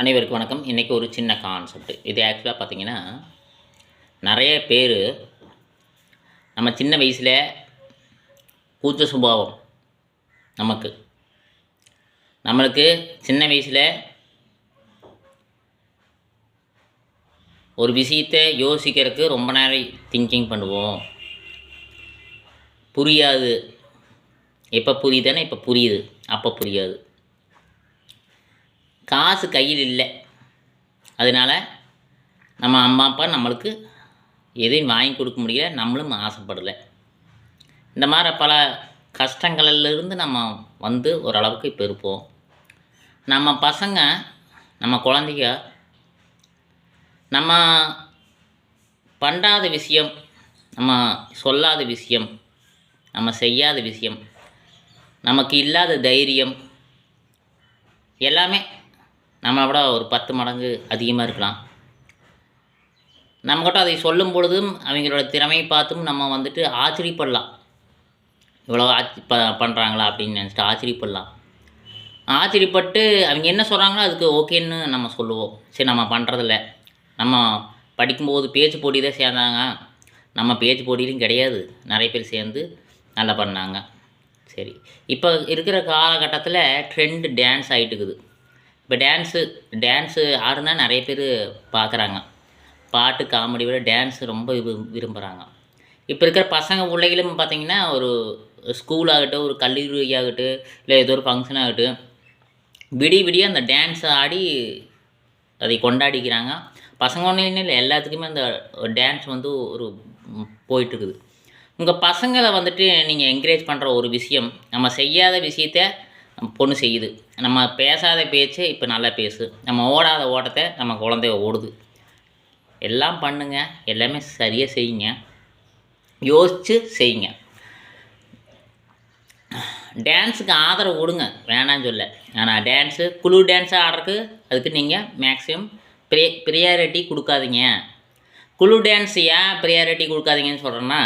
அனைவருக்கும் வணக்கம். இன்றைக்கி ஒரு சின்ன கான்செப்ட் இது ஆக்சுவலாக பார்த்திங்கன்னா நிறைய பேர் நம்ம சின்ன வயசில் கூச்ச சுபாவம் நமக்கு. நம்மளுக்கு சின்ன வயசில் ஒரு விஷயத்தை யோசிக்கிறதுக்கு ரொம்ப நேரம் திங்கிங் பண்ணுவோம். புரியாது. எப்போ புரியுதுன்னா இப்போ புரியுது. அப்போ புரியாது. காசு கையில் இல்லை. அதனால் நம்ம அம்மா அப்பா நம்மளுக்கு எதையும் வாங்கி கொடுக்க முடியல. நம்மளும் ஆசைப்படலை. இந்த மாதிரி பல கஷ்டங்களிலிருந்து நம்ம வந்து ஓரளவுக்கு இப்போ இருப்போம். நம்ம பசங்க நம்ம குழந்தைங்க நம்ம பண்ணாத விஷயம் நம்ம சொல்லாத விஷயம் நம்ம செய்யாத விஷயம் நமக்கு இல்லாத தைரியம் எல்லாமே நம்மளை விட ஒரு பத்து மடங்கு அதிகமாக இருக்கலாம். நம்மக்கிட்ட அதை சொல்லும் பொழுதும் அவங்களோட திறமையை பார்த்தும் நம்ம வந்துட்டு ஆச்சரியப்படலாம். இவ்வளோ ஆச்சி ப பண்ணுறாங்களா அப்படின்னு நினச்சிட்டு ஆச்சரியப்படலாம். ஆச்சரியப்பட்டு அவங்க என்ன சொல்கிறாங்களோ அதுக்கு ஓகேன்னு நம்ம சொல்லுவோம். சரி நம்ம பண்ணுறதில்ல நம்ம படிக்கும்போது பேச்சு போட்டி தான் சேர்ந்தாங்க. நம்ம பேச்சு போட்டியிலும் கிடையாது. நிறைய பேர் சேர்ந்து நல்லா பண்ணாங்க. சரி இப்போ இருக்கிற காலகட்டத்தில் ட்ரெண்டு டான்ஸ் ஆகிட்டு இருக்குது. இப்போ டான்ஸு டான்ஸு ஆடுனா நிறைய பேர் பார்க்குறாங்க. பாட்டு காமெடி விட டான்ஸ் ரொம்ப விரும்புகிறாங்க இப்போ இருக்கிற பசங்க பிள்ளைகளும் பார்த்தீங்கன்னா ஒரு ஸ்கூல் ஆகட்டும் ஒரு கல்லூரி ஆகட்டும் இல்லை ஏதோ ஒரு ஃபங்க்ஷன் ஆகட்டும் விடிய விடிய அந்த டான்ஸ் ஆடி அதை கொண்டாடிக்கிறாங்க. பசங்க ஒன்றும் இல்லை எல்லாத்துக்குமே அந்த டான்ஸ் வந்து ஒரு போயிட்டுருக்குது. உங்கள் பசங்களை வந்துட்டு நீங்கள் என்கரேஜ் பண்ணுற ஒரு விஷயம் நம்ம செய்யாத விஷயத்த பொண்ணு செய்யுது. நம்ம பேசாத பேச்சு இப்போ நல்லா பேசு. நம்ம ஓடாத ஓட்டத்தை நம்ம குழந்தைய ஓடுது. எல்லாம் பண்ணுங்க. எல்லாமே சரியாக செய்யுங்க. யோசித்து செய்யுங்க. டான்ஸுக்கு ஆதரவு கொடுங்க. வேணான்னு சொல்ல. ஆனால் டான்ஸு குழு டான்ஸ் ஆடுறதுக்கு அதுக்கு நீங்கள் மேக்ஸிமம் ப்ரி ப்ரியாரிட்டி கொடுக்காதீங்க. குழு டான்ஸ் ஏன் ப்ரியாரிட்டி கொடுக்காதீங்கன்னு சொல்கிறேன்னா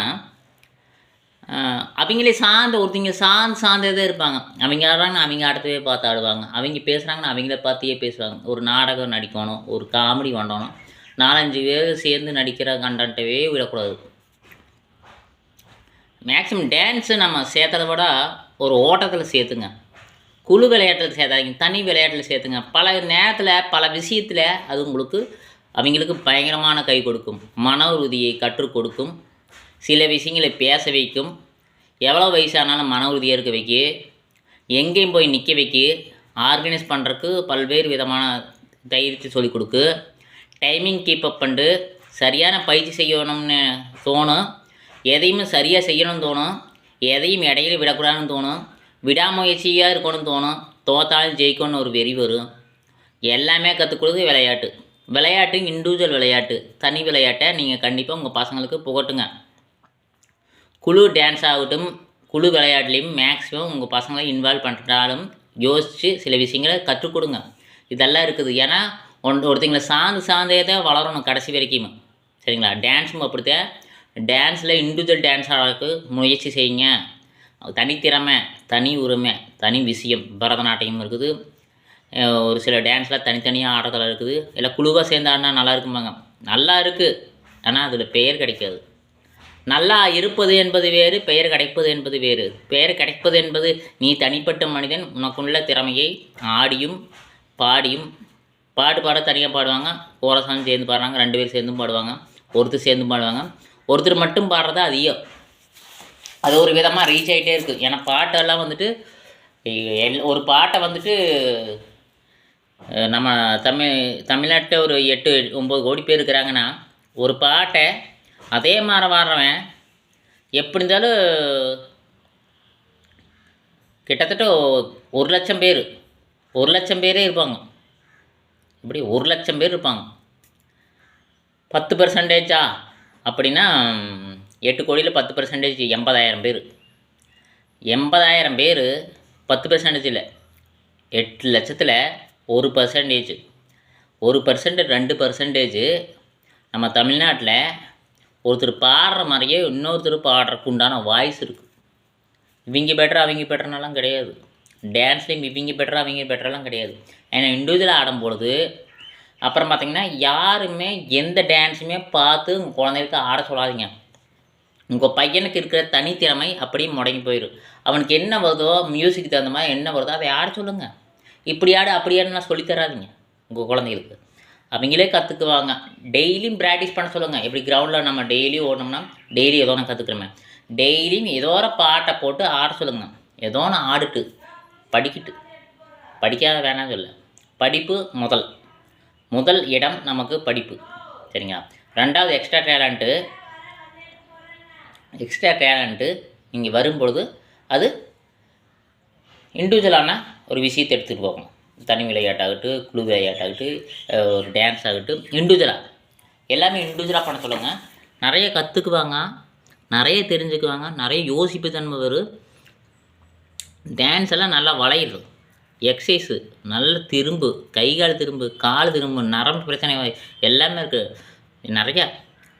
அவங்களே சார்ந்த ஒருத்தங்க சார்ந்து சார்ந்ததே இருப்பாங்க. அவங்க ஆடுறாங்கன்னா அவங்க அடுத்தவே பார்த்து ஆடுவாங்க. அவங்க பேசுகிறாங்கன்னா அவங்கள பார்த்தியே பேசுவாங்க. ஒரு நாடகம் நடிக்கணும் ஒரு காமெடி பண்ணணும். நாலஞ்சு பேர் சேர்ந்து நடிக்கிற கண்டென்ட்டவே விடக்கூடாது. மேக்ஸிமம் டான்ஸு நம்ம சேர்த்ததை விட ஒரு ஓட்டத்தில் சேர்த்துங்க. குழு விளையாட்டில் சேர்த்தாதீங்க. தனி விளையாட்டில் சேர்த்துங்க. பல நேரத்தில் பல விஷயத்தில் அது உங்களுக்கு அவங்களுக்கு பயங்கரமான கை கொடுக்கும். மன உறுதியை கற்றுக் கொடுக்கும். சில விஷயங்களை பேச வைக்கும். எவ்வளோ வயசானாலும் மன உறுதியாக இருக்க வைக்க. எங்கேயும் போய் நிற்க வைக்க. ஆர்கனைஸ் பண்ணுறதுக்கு பல்வேறு விதமான தைரியத்தை சொல்லிக் கொடுக்கு. டைமிங் கீப் அப் பண்ணிட்டு சரியான பயிற்சி செய்யணும்னு தோணும். எதையும் சரியாக செய்யணும்னு தோணும். எதையும் இடையில விடக்கூடாதுன்னு தோணும். விடாமுயற்சியாக இருக்கணும்னு தோணும். தோத்தாலும் ஜெயிக்கணும்னு ஒரு வெறி வரும். எல்லாமே கற்றுக்கொடுக்கிறது விளையாட்டு. விளையாட்டு இண்டிவிஜுவல் விளையாட்டு. தனி விளையாட்டை நீங்கள் கண்டிப்பாக உங்கள் பசங்களுக்கு புகட்டுங்க. குழு டான்ஸ் ஆகட்டும் குழு விளையாட்டுலேயும் மேக்ஸிமம் உங்கள் பசங்களை இன்வால்வ் பண்ணுறாலும் யோசித்து சில விஷயங்களை கற்றுக் கொடுங்க. இதெல்லாம் இருக்குது. ஏன்னா ஒன் ஒருத்தங்களை சார்ந்து சார்ந்தே தான் வளரணும் கடைசி வரைக்கும். சரிங்களா? டான்ஸும் அப்படித்தான். டான்ஸில் இண்டிவிஜுவல் டான்ஸ் ஆடுறதுக்கு முயற்சி செய்யுங்க. தனித்திறமை தனி உரிமை தனி விஷயம். பரதநாட்டியம் இருக்குது. ஒரு சில டான்ஸில் தனித்தனியாக ஆடுறதெல்லாம் இருக்குது. இல்லை குழுவாக சேர்ந்து ஆடினா நல்லா இருக்குமாங்க நல்லா இருக்குது ஆனால் அதில் பெயர் கிடைக்காது. நல்லா இருப்பது என்பது வேறு பெயர் கிடைப்பது என்பது வேறு. பெயர் கிடைப்பது என்பது நீ தனிப்பட்ட மனிதன் உனக்குள்ள திறமையை ஆடியும் பாடியும் பாட்டு பாட தனியாக பாடுவாங்க. கோரசாமி சேர்ந்து பாடுறாங்க ரெண்டு பேர் சேர்ந்தும் பாடுவாங்க ஒருத்தர் சேர்ந்து பாடுவாங்க. ஒருத்தர் மட்டும் பாடுறது அதிகம். அது ஒரு விதமாக ரீச் ஆகிட்டே இருக்குது ஏன்னா பாட்டெல்லாம் வந்துட்டு எல் ஒரு பாட்டை வந்துட்டு நம்ம தமிழ் தமிழ்நாட்டில் ஒரு எட்டு ஒம்பது கோடி பேர் இருக்கிறாங்கன்னா ஒரு பாட்டை அதே மாதிரி வர்றவன் எப்படி இருந்தாலும் கிட்டத்தட்ட ஒரு லட்சம் பேர் ஒரு லட்சம் பேரே இருப்பாங்க. இப்படி ஒரு லட்சம் பேர் இருப்பாங்க. பத்து பர்சன்டேஜா அப்படின்னா எட்டு கோடியில் பத்து பர்சன்டேஜ் எண்பதாயிரம் பேர். எண்பதாயிரம் பேர் பத்து பர்சன்டேஜ் இல்லை எட்டு லட்சத்தில் ஒரு பர்சன்டேஜ் ஒரு பர்சன்ட் ரெண்டு பர்சன்டேஜ் நம்ம தமிழ்நாட்டில் ஒருத்தர் பாடுற மாதிரியே இன்னொருத்தர் பாடுறதுக்கு உண்டான வாய்ஸ் இருக்குது இவங்க பெட்டர் அவங்க பெட்டர்னாலாம் கிடையாது. டான்ஸ்லேயும் இவங்க பெட்டர் அவங்க பெட்டரெல்லாம் கிடையாது. ஏன்னா இண்டிவிஜுவலாக ஆடும்பொழுது அப்புறம் பார்த்திங்கன்னா யாருமே எந்த டான்ஸுமே பார்த்து உங்கள் குழந்தைகளுக்கு ஆட சொல்லாதீங்க. உங்கள் பையனுக்கு இருக்கிற தனித்திறமை அப்படியே முடங்கி போயிடும் அவனுக்கு என்ன வருதோ மியூசிக் தகுந்த மாதிரி என்ன வருதோ அதை ஆட சொல்லுங்கள் இப்படி ஆடு அப்படி ஆடுனா சொல்லித்தராதிங்க உங்கள் குழந்தைகளுக்கு. அவங்களே கற்றுக்குவாங்க டெய்லியும் ப்ராக்டிஸ் பண்ண சொல்லுங்கள் எப்படி கிரவுண்டில் நம்ம டெய்லியும் ஓடணும்னா டெய்லி ஏதோ ஒன்று கற்றுக்குறோமே டெய்லியும் ஏதோ ஒரு பாட்டை போட்டு ஆட சொல்லுங்கள் ஏதோ ஒன்று ஆடிட்டு படிக்கிட்டு. படிக்காத வேணாம் சொல்ல படிப்பு முதல். முதல் இடம் நமக்கு படிப்பு. சரிங்களா? ரெண்டாவது எக்ஸ்ட்ரா டேலண்ட்டு எக்ஸ்ட்ரா டேலண்ட்டு நீங்கள் வரும்பொழுது அது இண்டிவிஜுவலான ஒரு விஷயத்தை எடுத்துகிட்டு போகும் தனி விளையாட்டாகட்டும் குழு விளையாட்டாகட்டும் ஒரு டான்ஸ் ஆகட்டும் இண்டிவிஜுவலாக எல்லாமே இண்டிவிஜுவலாக பண்ண சொல்லுங்கள் நிறைய கற்றுக்குவாங்க நிறைய தெரிஞ்சுக்குவாங்க நிறைய யோசிப்பு தன்மை வரும். டான்ஸ் எல்லாம் நல்லா வளையிடும் எக்ஸசைஸு நல்ல திரும்பு கை கால் திரும்பு கால் திரும்பு நரம்பு பிரச்சனை எல்லாமே இருக்குது நிறையா.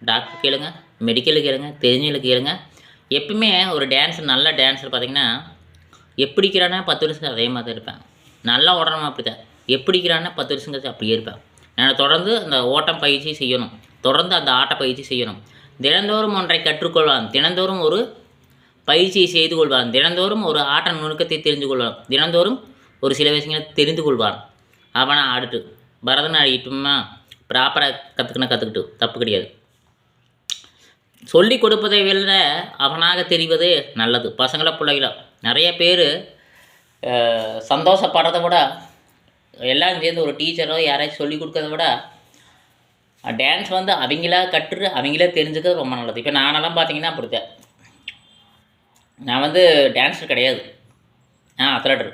டாக்டர் கேளுங்க மெடிக்கல் கேளுங்க தெரிஞ்சவங்களுக்கு கேளுங்க. எப்பவுமே ஒரு டான்ஸர் நல்ல டான்ஸர் பார்த்திங்கன்னா எப்படிக்கிறானா பத்து வருஷம் அதே மாதிரி தான் இருப்பேன். நல்லா ஓடணும் அப்படி தான் எப்படிக்கிறானா பத்து வருஷம் கழிச்சு அப்படியே இருப்பேன். நான் தொடர்ந்து அந்த ஓட்டம் பயிற்சி செய்யணும். தொடர்ந்து அந்த ஆட்ட பயிற்சி செய்யணும். தினந்தோறும் ஒன்றை கற்றுக்கொள்வான். தினந்தோறும் ஒரு பயிற்சியை செய்து கொள்வான். தினந்தோறும் ஒரு ஆட்ட நுணுக்கத்தை தெரிந்து கொள்வான். தினந்தோறும் ஒரு சில விஷயங்களை தெரிந்து கொள்வான். அவனை ஆடிட்டு. பரதன் ஆடிட்டுமா? ப்ராப்பராக கற்றுக்கினா கற்றுக்கிட்டு தப்பு கிடையாது. சொல்லி கொடுப்பதை விட அவனாக தெரிவது நல்லது. பசங்களை பிள்ளைகளோ நிறைய பேர் சந்தோஷப்படுறத விட எல்லாம் சேர்ந்து ஒரு டீச்சரோ யாராச்சும் சொல்லி கொடுக்கறத விட டான்ஸ் வந்து அவங்களா கற்று அவங்களே தெரிஞ்சுக்கிறது ரொம்ப நல்லது. இப்போ நானெல்லாம் பார்த்தீங்கன்னா அப்படித்தேன். நான் வந்து டான்ஸர் கிடையாது. ஆ அத்லட்டர்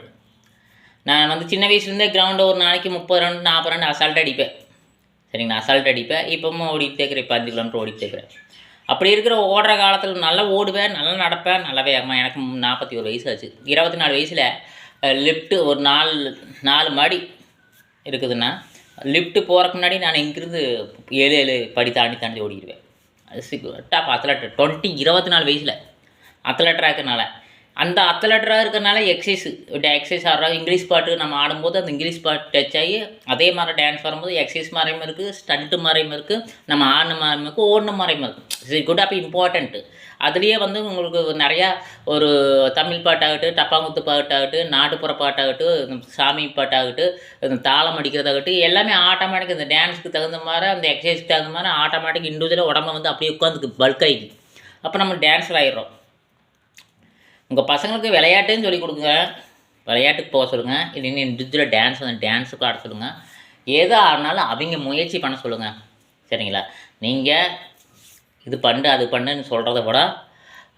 நான் வந்து சின்ன வயசுலேருந்தே கிரவுண்டு ஒரு நாளைக்கு முப்பது ரன் நாற்பது ரன் அசால்ட் அடிப்பேன். சரிங்களா? அசால்ட் அடிப்பேன். இப்போவும் ஓடிட்டு இருக்கிறேன். இப்போ அஞ்சு கிலோமீட்டர் ஓடிட்டு இருக்கிறேன். அப்படி இருக்கிற ஓடுற காலத்தில் நல்லா ஓடுவேன் நல்லா நடப்பேன். நல்லா வேகமாக எனக்கு நாற்பத்தி ஒரு வயசு ஆச்சு இருபத்தி நாலு வயசில் லிஃப்ட்டு ஒரு நாலு நாலு மாடி இருக்குதுன்னா லிஃப்ட்டு போகிறக்கு முன்னாடி நான் இங்கிருந்து ஏழு ஏழு படி தாண்டி தாண்டி ஓடிடுவேன். அது டாப் அத்லட் டுவெண்ட்டி இருபத்தி நாலு வயசில் அத்லட்டராக இருக்கிறனால அந்த அத்லட்டராக இருக்கிறனால எக்ஸசைஸ் எக்ஸசைஸ் ஆடுறாங்க இங்கிலீஷ் பாட்டு நம்ம ஆடும்போது அந்த இங்கிலீஷ் பாட்டு டச் ஆகி அதே மாதிரி டான்ஸ் வரும்போது எக்ஸசைஸ் மாதிரியும் இருக்குது ஸ்டண்ட்டு மாதிரியும் இருக்குது நம்ம ஆடின மாதிரியும் இருக்குது ஓடின மாதிரியும் இருக்குது குட் ஆப் இம்பார்ட்டண்ட்டு அதுலேயே வந்து உங்களுக்கு நிறையா ஒரு தமிழ் பாட்டாகட்டும் டப்பாங்குத்து பாட்டாகட்டும் நாட்டுப்புற பாட்டாகட்டும் இந்த சாமி பாட்டாகட்டும் இந்த தாளம் அடிக்கிறதாகட்டும் எல்லாமே ஆட்டோமேட்டிக் இந்த டான்ஸுக்கு தகுந்த மாதிரி அந்த எக்ஸசைஸ்க்கு தகுந்த மாதிரி ஆட்டோமேட்டிக் இண்டிவிஜுவலாக உடம்ப வந்து அப்படியே உட்காந்துக்கு பல்க் ஆகிடுது அப்போ நம்ம டான்ஸர் ஆயிடுறோம். உங்கள் பசங்களுக்கு விளையாட்டுன்னு சொல்லி கொடுங்க. விளையாட்டுக்கு போக சொல்லுங்கள் இல்லைன்னு இண்டிவிஜுவலாக டான்ஸ் வந்து டான்ஸுக்கு ஆட சொல்லுங்கள் எதாக ஆடினாலும் அவங்க முயற்சி பண்ண சொல்லுங்கள் சரிங்களா? நீங்கள் இது பண்ணு அது பண்ணுன்னு சொல்கிறத விட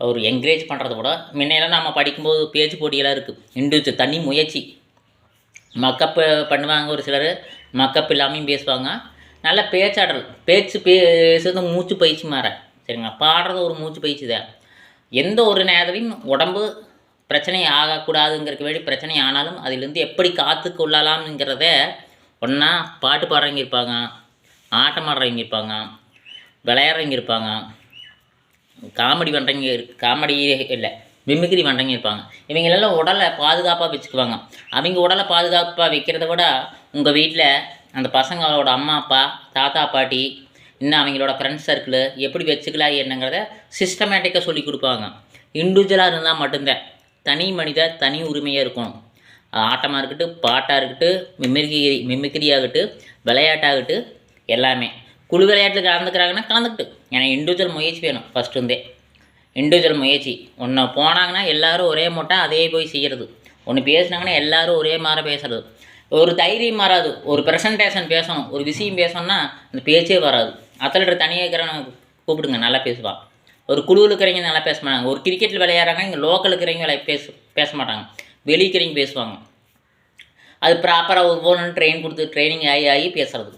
ஒரு என்கரேஜ் பண்ணுறத விட முன்னையெல்லாம் நம்ம படிக்கும்போது பேச்சு போட்டியெல்லாம் இருக்குது இண்டிவிஜுவல் தனி முயற்சி. மக்கப் பண்ணுவாங்க ஒரு சிலர். மக்கப் இல்லாமையும் பேசுவாங்க. நல்ல பேச்சாடல். பேச்சு பேசுறது மூச்சு பயிற்சி மாற சரிங்களா? பாடுறது ஒரு மூச்சு பயிற்சி தான். எந்த ஒரு நேரத்துலையும் உடம்பு பிரச்சனை ஆகக்கூடாதுங்கிறதுக்கு வேண்டி பிரச்சனை ஆனாலும் அதிலிருந்து எப்படி காத்து கொள்ளலாம்ங்கிறத ஒன்றா பாட்டு பாடுறவங்க இருப்பாங்க ஆட்டம் ஆடுறவங்க இருப்பாங்க விளையாடுறவங்க இருப்பாங்க காமெடி பண்ணுறவங்க இரு காமெடி இல்லை மிமிக்ரி பண்ணுறவங்க இருப்பாங்க. இவங்களெல்லாம் உடலை பாதுகாப்பாக வச்சுக்குவாங்க. அவங்க உடலை பாதுகாப்பாக வைக்கிறத விட உங்கள் வீட்டில் அந்த பசங்களோட அம்மா அப்பா தாத்தா பாட்டி இன்னும் அவங்களோட ஃப்ரெண்ட்ஸ் சர்க்கிள் எப்படி வச்சுக்கலாம் என்னங்கிறத சிஸ்டமேட்டிக்காக சொல்லி கொடுப்பாங்க. இண்டிவிஜுவலாக இருந்தால் மட்டும்தான். தனி மனித தனி உரிமையாக இருக்கணும். ஆட்டமாக இருக்கட்டும் பாட்டாக இருக்கட்டும் மிமிக்ரி மிமிக்ரி ஆகட்டும் விளையாட்டாகட்டும் எல்லாமே. குழு விளையாட்டில் கலந்துக்கிறாங்கன்னா கலந்துக்கிட்டு. ஏன்னா இண்டிவிஜுவல் முயற்சி வேணும் ஃபஸ்ட்டு இருந்தே. இண்டிவிஜுவல் முயற்சி. ஒன்று போனாங்கன்னா எல்லோரும் ஒரே மூட்டை அதே போய் செய்கிறது ஒன்று பேசுனாங்கன்னா எல்லாரும் ஒரே மாதிரி பேசுகிறது ஒரு தைரியம் மாறாது ஒரு ப்ரெசன்டேஷன் பேசணும். ஒரு விஷயம் பேசணும்னா அந்த பேச்சே வராது. அத்தலட்டர் தனியாக இருக்கிறவங்க கூப்பிடுங்க நல்லா பேசுவான் ஒரு குழுவில் இருக்கிறவங்க நல்லா பேச மாட்டாங்க. ஒரு கிரிக்கெட்டில் விளையாடுறாங்க இங்கே லோக்கல் இருக்கிறவங்க விளையா பேச பேச மாட்டாங்க. வெளியே இருக்கிறவங்க பேசுவாங்க. அது ப்ராப்பராக ஒவ்வொன்றும் ட்ரெயின் கொடுத்து ட்ரைனிங் ஆகி ஆகி பேசுறது.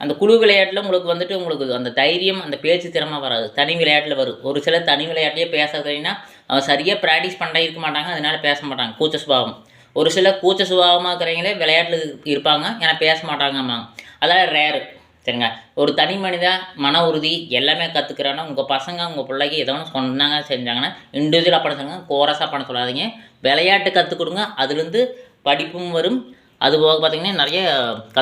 அந்த குழு விளையாட்டில் உங்களுக்கு வந்துட்டு உங்களுக்கு அந்த தைரியம் அந்த பேச்சு திறமை வராது. தனி விளையாட்டில் வரும். ஒரு சிலர் தனி விளையாட்டிலே பேசுறதுனா அவன் சரியாக ப்ராக்டிஸ் பண்ண இருக்க மாட்டாங்க அதனால பேச மாட்டாங்க. கூச்ச சுபாவம். ஒரு சிலர் கூச்ச சுபாவமாக இருக்கிறவங்களே விளையாட்டில் இருப்பாங்க ஏன்னா பேச மாட்டாங்கம்மாங்க அதெல்லாம் ரேரு சரிங்க. ஒரு தனி மனித மன உறுதி எல்லாமே கற்றுக்கிறான்னா உங்கள் பசங்க உங்கள் பிள்ளைக்கு ஏதோ ஒன்று சொன்னாங்க செஞ்சாங்கன்னா இண்டிவிஜுவலாக பண்ண சொல்லுங்கள் கோரஸாக பண்ண சொல்லாதீங்க. விளையாட்டு கற்றுக் கொடுங்க அதுலேருந்து படிப்பும் வரும். அது போக பார்த்தீங்கன்னா நிறைய கற்று